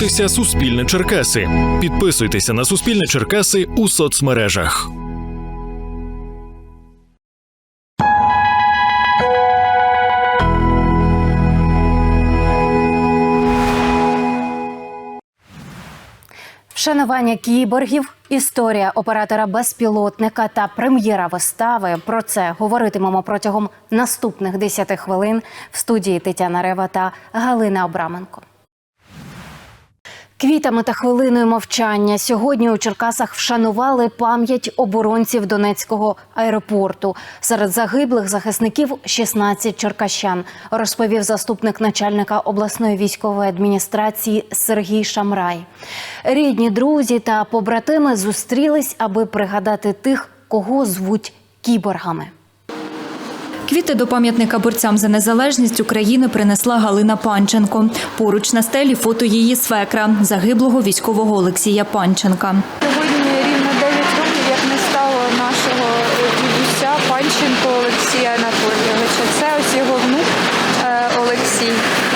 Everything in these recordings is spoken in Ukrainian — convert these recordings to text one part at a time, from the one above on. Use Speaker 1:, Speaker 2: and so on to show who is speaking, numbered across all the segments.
Speaker 1: дивитеся Суспільне Черкаси. Підписуйтеся на Суспільне Черкаси у соцмережах.
Speaker 2: Вшанування кіборгів, історія оператора безпілотника та прем'єра вистави. Про це говоритимемо протягом наступних 10 хвилин в студії Тетяна Рева та Галина Абраменко. Квітами та хвилиною мовчання сьогодні у Черкасах вшанували пам'ять оборонців Донецького аеропорту. Серед загиблих захисників 16 черкащан, розповів заступник начальника обласної військової адміністрації Сергій Шамрай. Рідні, друзі та побратими зустрілись, аби пригадати тих, кого звуть кіборгами.
Speaker 3: Квіти до пам'ятника борцям за незалежність України принесла Галина Панченко. Поруч на стелі фото її свекра, загиблого військового Олексія Панченка.
Speaker 4: Сьогодні рівно 9 років, як не стало нашого дідуся Панченко Олексія Анатолійовича. Це ось його внук е, Олексій,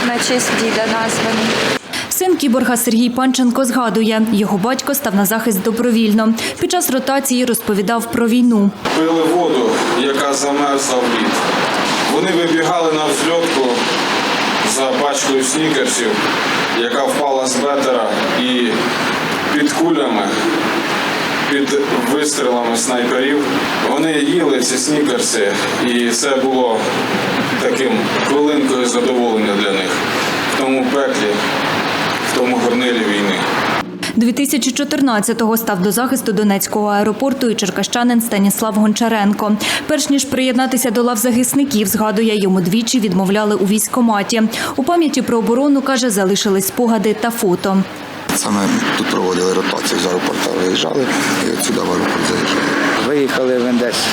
Speaker 4: на честь діда названий.
Speaker 3: Син кіборга Сергій Панченко згадує, його батько став на захист добровільно. Під час ротації розповідав про війну.
Speaker 5: пили воду, яка замерзла в лід. Вони вибігали на взльотку за пачкою снікерсів, яка впала з бетера і під кулями, під вистрілами снайперів. Вони їли ці снікерси, і це було таким хвилинкою задоволення для них в тому пеклі, в тому горнилі війни.
Speaker 3: 2014-го став до захисту Донецького аеропорту і черкащанин Станіслав Гончаренко. Перш ніж приєднатися до лав захисників, згадує, йому двічі відмовляли у військкоматі. У пам'яті про оборону, каже, залишились спогади та фото.
Speaker 6: Саме тут проводили ротацію з аеропорту, виїжджали і от сюди в аеропорт заїжджали.
Speaker 7: Виїхали він десь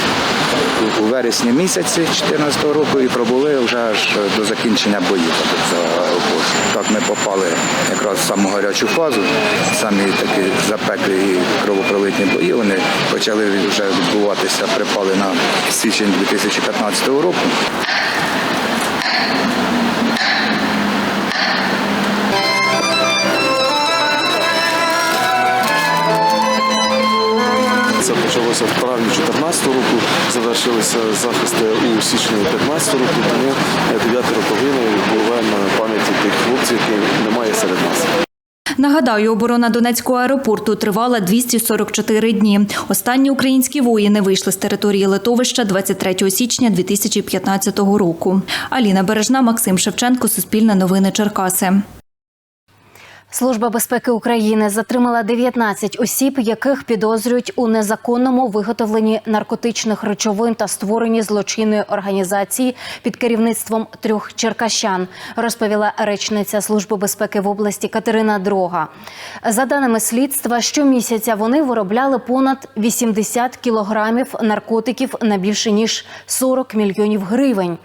Speaker 7: у- вересні місяці 2014 року і пробули вже аж до закінчення боїв тут. Так ми попали якраз в саму гарячу фазу. Самі такі запеклі і кровопролитні бої. Вони почали вже відбуватися, припали на січень 2015 року.
Speaker 8: Почалося в травні 2014 року, завершилися захисти у січні 2015 року, тому е, дев'яті роковини впливаємо на пам'яті тих хлопців, які немає серед нас.
Speaker 3: Нагадаю, оборона Донецького аеропорту тривала 244 дні. Останні українські воїни вийшли з території литовища 23 січня 2015 року. Аліна Бережна, Максим Шевченко, Суспільне новини Черкаси.
Speaker 2: Служба безпеки України затримала 19 осіб, яких підозрюють у незаконному виготовленні наркотичних речовин та створенні злочинної організації під керівництвом трьох черкащан, розповіла речниця Служби безпеки в області Катерина Дрога. За даними слідства, щомісяця вони виробляли понад 80 кілограмів наркотиків на більше ніж 40 мільйонів гривень.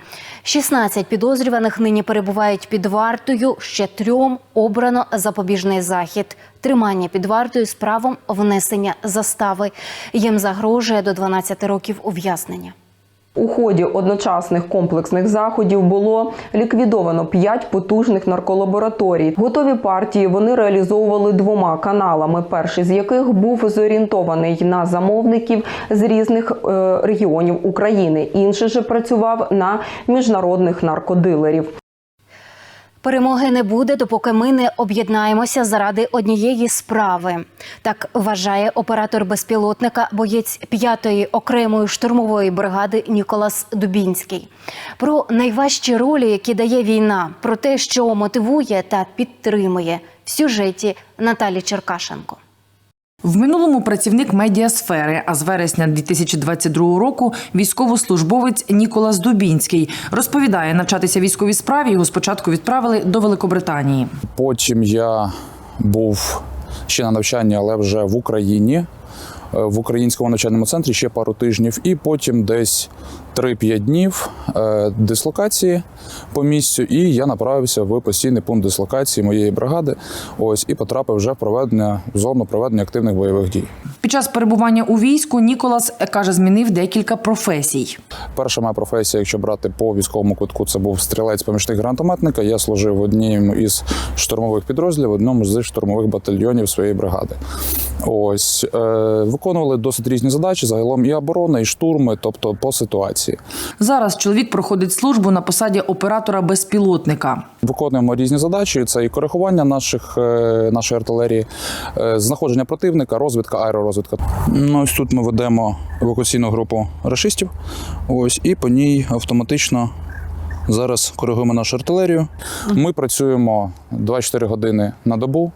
Speaker 2: 16 підозрюваних нині перебувають під вартою. Ще трьом обрано запобіжний захід. Тримання під вартою з правом внесення застави. Їм загрожує до 12 років ув'язнення.
Speaker 9: У ході одночасних комплексних заходів було ліквідовано п'ять потужних нарколабораторій. Готові партії вони реалізовували двома каналами. Перший з яких був зорієнтований на замовників з різних е, регіонів України. Інший же працював на міжнародних наркодилерів.
Speaker 2: Перемоги не буде, допоки ми не об'єднаємося заради однієї справи. Так вважає оператор безпілотника, боєць п'ятої окремої штурмової бригади Ніколас Дубінський. Про найважчі ролі, які дає війна, про те, що мотивує та підтримує в сюжеті Наталі Черкашенко.
Speaker 10: В минулому працівник медіасфери, а з вересня 2022 року військовослужбовець Ніколас Дубінський розповідає, навчатися військовій справі його спочатку відправили до Великобританії.
Speaker 11: Потім я був ще на навчанні, але вже в Україні, е, в українському навчальному центрі ще пару тижнів, і потім десь 3-5 днів е, дислокації по місцю, і я направився в постійний пункт дислокації моєї бригади. Ось і потрапив вже в проведення в зону проведення активних бойових дій.
Speaker 10: Під час перебування у війську Ніколас е, каже, змінив декілька професій.
Speaker 11: Перша моя професія, якщо брати по військовому квитку, це був стрілець помічник гранатометника. Я служив в однім із штурмових підрозділів, в одному з штурмових батальйонів своєї бригади. Ось е, виконували досить різні задачі, загалом і оборона, і штурми, тобто по ситуації.
Speaker 10: Зараз чоловік проходить службу на посаді оператора безпілотника.
Speaker 11: Виконуємо різні задачі: це і коригування наших е, нашої артилерії, е, знаходження противника, розвідка, аеророзвідка. Ну, ось тут ми ведемо евакуаційну групу рашистів. Ось і по ній автоматично. Зараз коригуємо нашу артилерію. Ми працюємо 24 години на добу.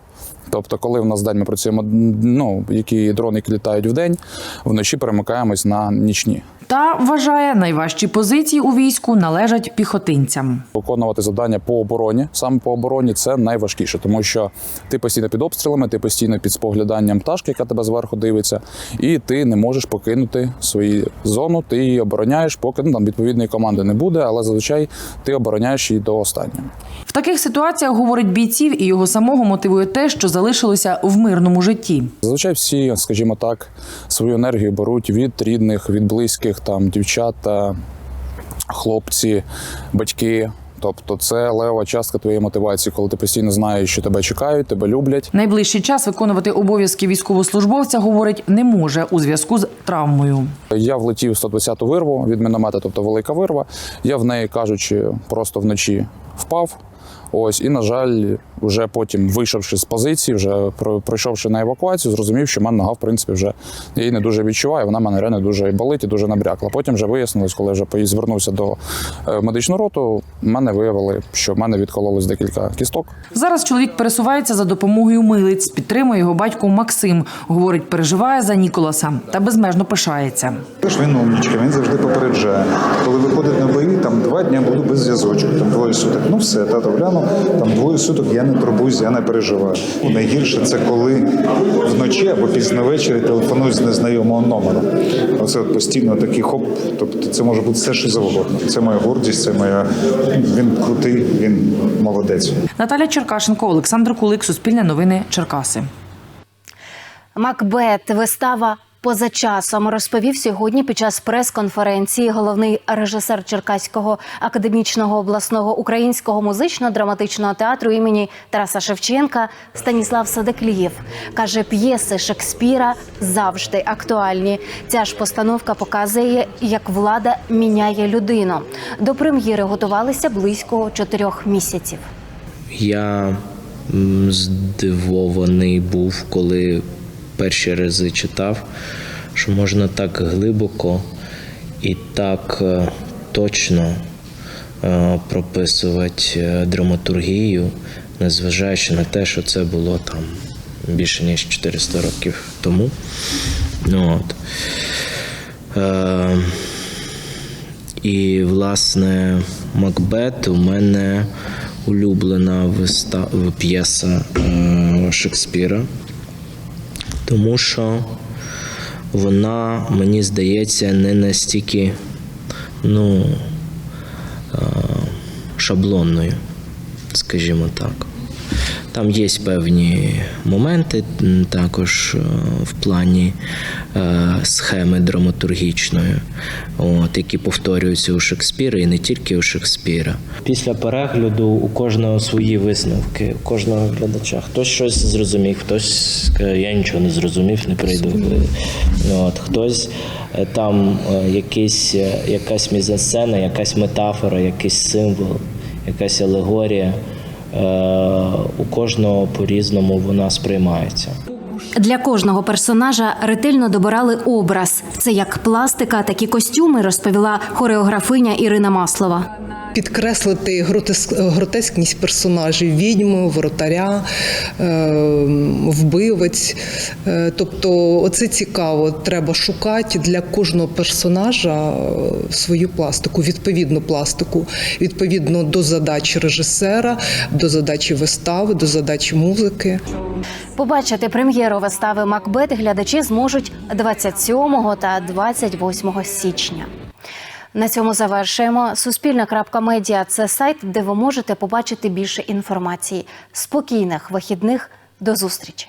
Speaker 11: Тобто, коли в нас день ми працюємо, ну які дрони, які літають в день, вночі перемикаємось на нічні.
Speaker 10: Та вважає, найважчі позиції у війську належать піхотинцям.
Speaker 11: Виконувати завдання по обороні. Саме по обороні це найважкіше, тому що ти постійно під обстрілами, ти постійно під спогляданням пташки, яка тебе зверху дивиться, і ти не можеш покинути свою зону. Ти її обороняєш, поки ну, там відповідної команди не буде, але зазвичай ти обороняєш її до останнього.
Speaker 10: В таких ситуаціях говорить бійців і його самого мотивує те, що залишилося в мирному житті.
Speaker 11: Зазвичай всі, скажімо так, свою енергію беруть від рідних, від близьких, там дівчата, хлопці, батьки. Тобто це лева частка твоєї мотивації, коли ти постійно знаєш, що тебе чекають, тебе люблять.
Speaker 10: Найближчий час виконувати обов'язки військовослужбовця говорить не може у зв'язку з травмою.
Speaker 11: Я влетів в 120-ту вирву від міномета, тобто велика вирва. Я в неї кажучи, просто вночі впав. Ось і на жаль, вже потім, вийшовши з позиції, вже про- пройшовши на евакуацію, зрозумів, що в мене нога, в принципі, вже я її не дуже відчуваю. Вона мене реально дуже болить і дуже набрякла. Потім вже вияснилось, коли вже звернувся до е, медичного роту, мене виявили, що в мене відкололось декілька кісток.
Speaker 10: Зараз чоловік пересувається за допомогою милиць, підтримує його батько Максим. Говорить, переживає за Ніколаса та безмежно пишається.
Speaker 12: Він умнічка, він завжди попереджає. Коли виходить на бої, там два дні буду без зв'язочку, там двоє суток. Ну все, тато глянув, там двоє суток я не турбуюсь, я не переживаю. Найгірше це коли вночі або пізно ввечері телефонують з незнайомого номеру. Оце от постійно такий хоп. Тобто це може бути все, що завгодно. Це моя гордість, це моя. Він крутий, він молодець.
Speaker 10: Наталя Черкашенко, Олександр Кулик, Суспільне новини, Черкаси.
Speaker 2: Макбет вистава поза часом розповів сьогодні під час прес-конференції головний режисер Черкаського академічного обласного українського музично-драматичного театру імені Тараса Шевченка Станіслав Садеклієв. каже, п'єси Шекспіра завжди актуальні. Ця ж постановка показує, як влада міняє людину. До прем'єри готувалися близько чотирьох місяців.
Speaker 13: Я здивований був, коли перші рази читав, що можна так глибоко і так е, точно е, прописувати е, драматургію, незважаючи на те, що це було там більше ніж 400 років тому. Ну, От. Е, і, власне, Макбет у мене улюблена виста... п'єса е, Шекспіра, тому що вона, мені здається, не настільки ну, е, шаблонною, скажімо так. Там є певні моменти також е, в плані е, схеми драматургічної, от, які повторюються у Шекспіра і не тільки у Шекспіра. Після перегляду у кожного свої висновки, у кожного глядача. Хтось щось зрозумів, хтось скаже, я нічого не зрозумів, не прийду. От, хтось е, там якийсь, якась мізансцена, якась метафора, якийсь символ, якась алегорія. Е, у кожного по-різному вона сприймається.
Speaker 2: Для кожного персонажа ретельно добирали образ. Це як пластика, так і костюми, розповіла хореографиня Ірина Маслова.
Speaker 14: Підкреслити гротескність персонажів відьми, воротаря, е, вбивець. Е, Тобто, оце цікаво. Треба шукати для кожного персонажа е, свою пластику, відповідну пластику, відповідно до задачі режисера, до задачі вистави, до задачі музики.
Speaker 2: Побачити прем'єру вистави Макбет глядачі зможуть 27 та 28 січня. На цьому завершуємо. Суспільна.медіа – це сайт, де ви можете побачити більше інформації. Спокійних вихідних. До зустрічі.